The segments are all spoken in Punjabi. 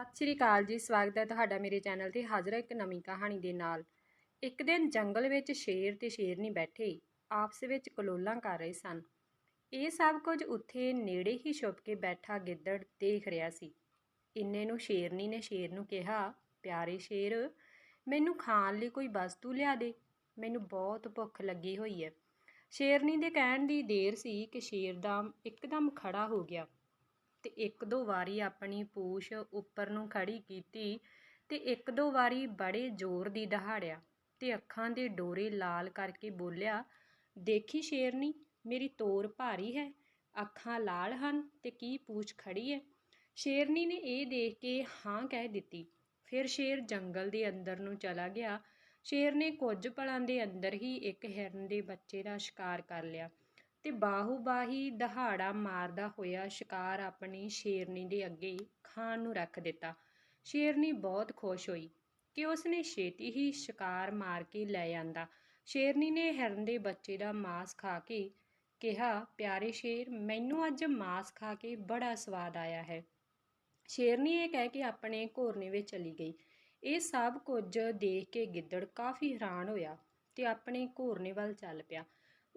ਸਤਿ ਸ਼੍ਰੀ ਅਕਾਲ ਜੀ, ਸਵਾਗਤ ਹੈ ਤੁਹਾਡਾ ਮੇਰੇ ਚੈਨਲ ਤੇ ਹਾਜ਼ਰ ਹਾਂ ਇੱਕ ਨਵੀਂ ਕਹਾਣੀ ਦੇ ਨਾਲ। ਇੱਕ ਦਿਨ ਜੰਗਲ ਵਿੱਚ ਸ਼ੇਰ ਤੇ ਸ਼ੇਰਨੀ ਬੈਠੇ, ਆਪਸ ਵਿੱਚ ਕਲੋਲਾਂ ਕਰ ਰਹੇ ਸਨ। ਇਹ ਸਭ ਕੁਝ ਉੱਥੇ ਨੇੜੇ ਹੀ ਛੁਪ ਕੇ ਬੈਠਾ ਗਿੱਦੜ ਦੇਖ ਰਿਹਾ ਸੀ। ਇੰਨੇ ਨੂੰ ਸ਼ੇਰਨੀ ਨੇ ਸ਼ੇਰ ਨੂੰ ਕਿਹਾ, ਪਿਆਰੇ ਸ਼ੇਰ, ਮੈਨੂੰ ਖਾਣ ਲਈ ਕੋਈ ਵਸਤੂ ਲਿਆ ਦੇ, ਮੈਨੂੰ ਬਹੁਤ ਭੁੱਖ ਲੱਗੀ ਹੋਈ ਹੈ। ਸ਼ੇਰਨੀ ਦੇ ਕਹਿਣ ਦੀ ਦੇਰ ਸੀ ਕਿ ਸ਼ੇਰ ਦਾ ਇੱਕਦਮ ਖੜਾ ਹੋ ਗਿਆ। ਤੇ ਇੱਕ ਦੋ ਵਾਰੀ ਆਪਣੀ ਪੂਛ ਉੱਪਰ ਨੂੰ ਖੜੀ ਕੀਤੀ ਤੇ ਇੱਕ ਦੋ ਵਾਰੀ ਬੜੇ ਜ਼ੋਰ ਦੀ ਦਹਾੜਿਆ ਤੇ ਅੱਖਾਂ ਦੇ ਡੋਰੇ ਲਾਲ ਕਰਕੇ ਬੋਲਿਆ, ਦੇਖੀ ਸ਼ੇਰਨੀ, ਮੇਰੀ ਤੋਰ ਭਾਰੀ ਹੈ, ਅੱਖਾਂ ਲਾਲ ਹਨ ਤੇ ਕੀ ਪੂਛ ਖੜੀ ਹੈ ਸ਼ੇਰਨੀ ਨੇ ਇਹ ਦੇਖ ਕੇ ਹਾਂ ਕਹਿ ਦਿੱਤੀ। ਫਿਰ ਸ਼ੇਰ ਜੰਗਲ ਦੇ ਅੰਦਰ ਨੂੰ ਚਲਾ ਗਿਆ। ਸ਼ੇਰ ਨੇ ਕੁਝ ਪਲਾਂ ਦੇ ਅੰਦਰ ਹੀ ਇੱਕ ਹਿਰਨ ਦੇ ਬੱਚੇ ਦਾ ਸ਼ਿਕਾਰ ਕਰ ਲਿਆ। ਤੇ ਬਾਹੂਬਾਹੀ ਦਹਾੜਾ ਮਾਰਦਾ ਹੋਇਆ ਸ਼ਿਕਾਰ ਆਪਣੀ ਸ਼ੇਰਨੀ ਦੇ ਅੱਗੇ ਖਾਣ ਨੂੰ ਰੱਖ ਦਿੱਤਾ। ਸ਼ੇਰਨੀ ਬਹੁਤ ਖੁਸ਼ ਹੋਈ ਕਿ ਉਸਨੇ ਛੇਤੀ ਹੀ ਸ਼ਿਕਾਰ ਮਾਰ ਕੇ ਲੈ ਆਂਦਾ। ਸ਼ੇਰਨੀ ਨੇ ਹਿਰਨ ਦੇ ਬੱਚੇ ਦਾ ਮਾਸ ਖਾ ਕੇ ਕਿਹਾ, ਪਿਆਰੇ ਸ਼ੇਰ, ਮੈਨੂੰ ਅੱਜ ਮਾਸ ਖਾ ਕੇ ਬੜਾ ਸਵਾਦ ਆਇਆ ਹੈ। ਸ਼ੇਰਨੀ ਇਹ ਕਹਿ ਕੇ ਆਪਣੇ ਘੋਰਨੇ ਵਿੱਚ ਚਲੀ ਗਈ। ਇਹ ਸਭ ਕੁਝ ਦੇਖ ਕੇ ਗਿੱਦੜ ਕਾਫੀ ਹੈਰਾਨ ਹੋਇਆ ਤੇ ਆਪਣੇ ਘੋਰਨੇ ਵੱਲ ਚੱਲ ਪਿਆ।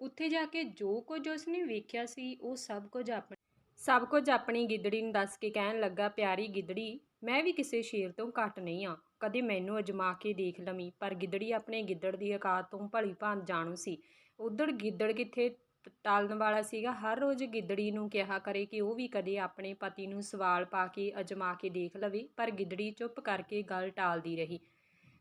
ਉੱਥੇ ਜਾ ਕੇ ਜੋ ਕੁਝ ਉਸਨੇ ਵੇਖਿਆ ਸੀ, ਉਹ ਸਭ ਕੁਝ ਆਪਣੀ ਸਭ ਕੁਝ ਆਪਣੀ ਗਿੱਦੜੀ ਨੂੰ ਦੱਸ ਕੇ ਕਹਿਣ ਲੱਗਾ, ਪਿਆਰੀ ਗਿੱਦੜੀ, ਮੈਂ ਵੀ ਕਿਸੇ ਸ਼ੇਰ ਤੋਂ ਘੱਟ ਨਹੀਂ ਆ। ਕਦੇ ਮੈਨੂੰ ਅਜਮਾ ਕੇ ਦੇਖ ਲਵੀਂ, ਪਰ ਗਿੱਦੜੀ ਆਪਣੇ ਗਿੱਦੜ ਦੀ ਔਕਾਤ ਤੋਂ ਭਲੀ ਭਾਂਤ ਜਾਣੂ ਸੀ। ਉਧੜ ਗਿੱਦੜ ਕਿੱਥੇ ਟਾਲਣ ਵਾਲਾ ਸੀਗਾ, ਹਰ ਰੋਜ਼ ਗਿੱਦੜੀ ਨੂੰ ਕਿਹਾ ਕਰੇ ਕਿ ਉਹ ਵੀ ਕਦੇ ਆਪਣੇ ਪਤੀ ਨੂੰ ਸਵਾਲ ਪਾ ਕੇ ਅਜਮਾ ਕੇ ਦੇਖ ਲਵੇ, ਪਰ ਗਿੱਦੜੀ ਚੁੱਪ ਕਰਕੇ ਗੱਲ ਟਾਲਦੀ ਰਹੀ।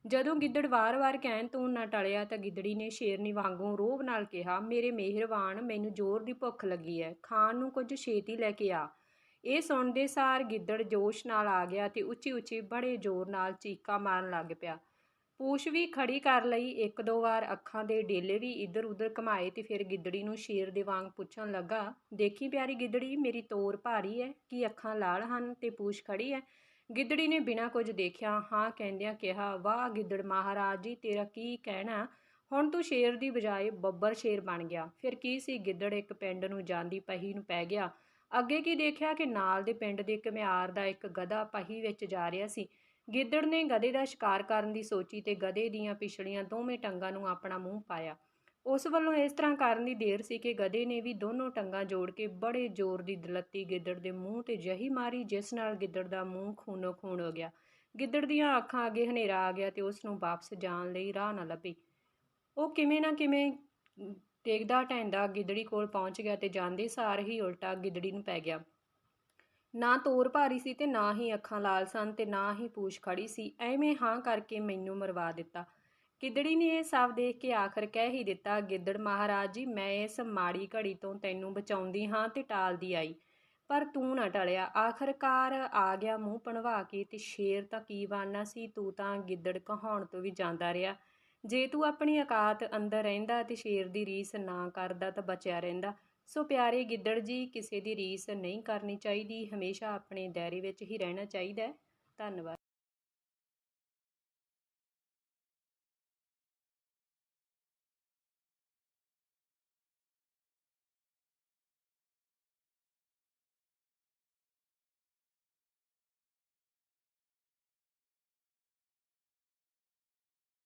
ਜਦੋਂ ਗਿੱਦੜ ਵਾਰ-ਵਾਰ ਕਹਿਣ ਤੋਂ ਨਾ ਟਲਿਆ ਤਾਂ ਗਿੱਦੜੀ ਨੇ ਸ਼ੇਰਨੀ ਵਾਂਗੂ ਰੋਹਬ ਨਾਲ ਕਿਹਾ, ਮੇਰੇ ਮਿਹਰਬਾਨ, ਮੈਨੂੰ ਜ਼ੋਰ ਦੀ ਭੁੱਖ ਲੱਗੀ ਹੈ ਖਾਣ ਨੂੰ ਕੁਝ ਛੇਤੀ ਲੈ ਕੇ ਆ। ਇਹ ਸੁਣਦੇ ਸਾਰ ਗਿੱਦੜ ਜੋਸ਼ ਨਾਲ ਆ ਗਿਆ ਤੇ ਉੱਚੀ-ਉੱਚੀ ਬੜੇ ਜ਼ੋਰ ਨਾਲ ਚੀਕਾਂ ਮਾਰਨ ਲੱਗ ਪਿਆ। ਪੂਛ ਵੀ ਖੜੀ ਕਰ ਲਈ, ਇੱਕ ਦੋ ਵਾਰ ਅੱਖਾਂ ਦੇ ਡੇਲੇ ਵੀ ਇੱਧਰ-ਉੱਧਰ ਘਮਾਏ ਤੇ ਫਿਰ ਗਿੱਦੜੀ ਨੂੰ ਸ਼ੇਰ ਦੇ ਵਾਂਗ ਪੁੱਛਣ ਲੱਗਾ, ਦੇਖੀ ਪਿਆਰੀ ਗਿੱਦੜੀ, ਮੇਰੀ ਤੋਰ ਭਾਰੀ ਹੈ ਕੀ ਅੱਖਾਂ ਲਾਲ ਹਨ ਤੇ ਪੂਛ ਖੜੀ ਹੈ ਗਿੱਦੜੀ ਨੇ ਬਿਨਾਂ ਕੁਝ ਦੇਖਿਆ, ਹਾਂ ਕਹਿੰਦਿਆਂ ਕਿਹਾ, ਵਾਹ ਗਿੱਦੜ ਮਹਾਰਾਜ ਜੀ, ਤੇਰਾ ਕੀ ਕਹਿਣਾ ਹੁਣ ਤੂੰ ਸ਼ੇਰ ਦੀ ਬਜਾਏ ਬੱਬਰ ਸ਼ੇਰ ਬਣ ਗਿਆ। ਫਿਰ ਕੀ ਸੀ ਗਿੱਦੜ ਇੱਕ ਪਿੰਡ ਨੂੰ ਜਾਂਦੀ ਪਹੀ ਨੂੰ ਪੈ ਗਿਆ। ਅੱਗੇ ਕੀ ਦੇਖਿਆ ਕਿ ਨਾਲ ਦੇ ਪਿੰਡ ਦੇ ਘਮਿਆਰ ਦਾ ਇੱਕ ਗਧਾ ਪਹੀ ਵਿੱਚ ਜਾ ਰਿਹਾ ਸੀ। ਗਿੱਦੜ ਨੇ ਗਧੇ ਦਾ ਸ਼ਿਕਾਰ ਕਰਨ ਦੀ ਸੋਚੀ ਤੇ ਗਧੇ ਦੀਆਂ ਪਿਛਲੀਆਂ ਦੋਵੇਂ ਟੰਗਾਂ ਨੂੰ ਆਪਣਾ ਮੂੰਹ ਪਾਇਆ। ਉਸ ਵੱਲੋਂ ਇਸ ਤਰ੍ਹਾਂ ਕਰਨ ਦੀ ਦੇਰ ਸੀ ਕਿ ਗਧੇ ਨੇ ਵੀ ਦੋਨੋਂ ਟੰਗਾਂ ਜੋੜ ਕੇ ਬੜੇ ਜ਼ੋਰ ਦੀ ਦਲੱਤੀ ਗਿੱਦੜ ਦੇ ਮੂੰਹ ਤੇ ਜਹੀ ਮਾਰੀ, ਜਿਸ ਨਾਲ ਗਿੱਦੜ ਦਾ ਮੂੰਹ ਖੂਨੋ ਖੂਨ ਹੋ ਗਿਆ। ਗਿੱਦੜ ਦੀਆਂ ਅੱਖਾਂ ਅੱਗੇ ਹਨੇਰਾ ਆ ਗਿਆ ਤੇ ਉਸ ਨੂੰ ਵਾਪਸ ਜਾਣ ਲਈ ਰਾਹ ਨਾ ਲੱਭੀ। ਉਹ ਕਿਵੇਂ ਨਾ ਕਿਵੇਂ ਦੇਖਦਾ ਟੈਂਦਾ ਗਿੱਦੜੀ ਕੋਲ ਪਹੁੰਚ ਗਿਆ ਤੇ ਜਾਂਦੇ ਸਾਰ ਹੀ ਉਲਟਾ ਗਿੱਦੜੀ ਨੂੰ ਪੈ ਗਿਆ। ਨਾ ਤੋਰ ਭਾਰੀ ਸੀ ਤੇ ਨਾ ਹੀ ਅੱਖਾਂ ਲਾਲ ਸਨ ਤੇ ਨਾ ਹੀ ਪੂਛ ਖੜੀ ਸੀ। ਐਵੇਂ ਹਾਂ ਕਰਕੇ ਮੈਨੂੰ ਮਰਵਾ ਦਿੱਤਾ। ਗਿੱਦੜੀ ਨੇ ਇਹ ਸਭ ਦੇਖ ਕੇ ਆਖਰ ਕਹਿ ਹੀ ਦਿੱਤਾ, ਗਿੱਦੜ ਮਹਾਰਾਜ ਜੀ, ਮੈਂ ਇਸ ਮਾੜੀ ਘੜੀ ਤੋਂ ਤੈਨੂੰ ਬਚਾਉਂਦੀ ਹਾਂ ਤੇ ਟਾਲਦੀ ਆਈ। ਪਰ ਤੂੰ ਨਾ ਟਲਿਆ। ਆਖਰਕਾਰ ਆ ਗਿਆ ਮੂੰਹ ਪਣਵਾ ਕੇ ਤੇ ਸ਼ੇਰ ਤਾਂ ਕੀ ਬਣਨਾ ਸੀ, ਤੂੰ ਤਾਂ ਗਿੱਦੜ ਕਹਾਉਣ ਤੋਂ ਵੀ ਜਾਂਦਾ ਰਿਹਾ। ਜੇ ਤੂੰ ਆਪਣੀ ਔਕਾਤ ਅੰਦਰ ਰਹਿੰਦਾ ਤੇ ਸ਼ੇਰ ਦੀ ਰੀਸ ਨਾ ਕਰਦਾ ਤਾਂ ਬਚਿਆ ਰਹਿੰਦਾ। ਸੋ ਪਿਆਰੇ ਗਿੱਦੜ ਜੀ, ਕਿਸੇ ਦੀ ਰੀਸ ਨਹੀਂ ਕਰਨੀ ਚਾਹੀਦੀ। ਹਮੇਸ਼ਾ ਆਪਣੇ ਦਾਇਰੇ ਵਿੱਚ ਹੀ ਰਹਿਣਾ ਚਾਹੀਦਾ ਧੰਨਵਾਦ।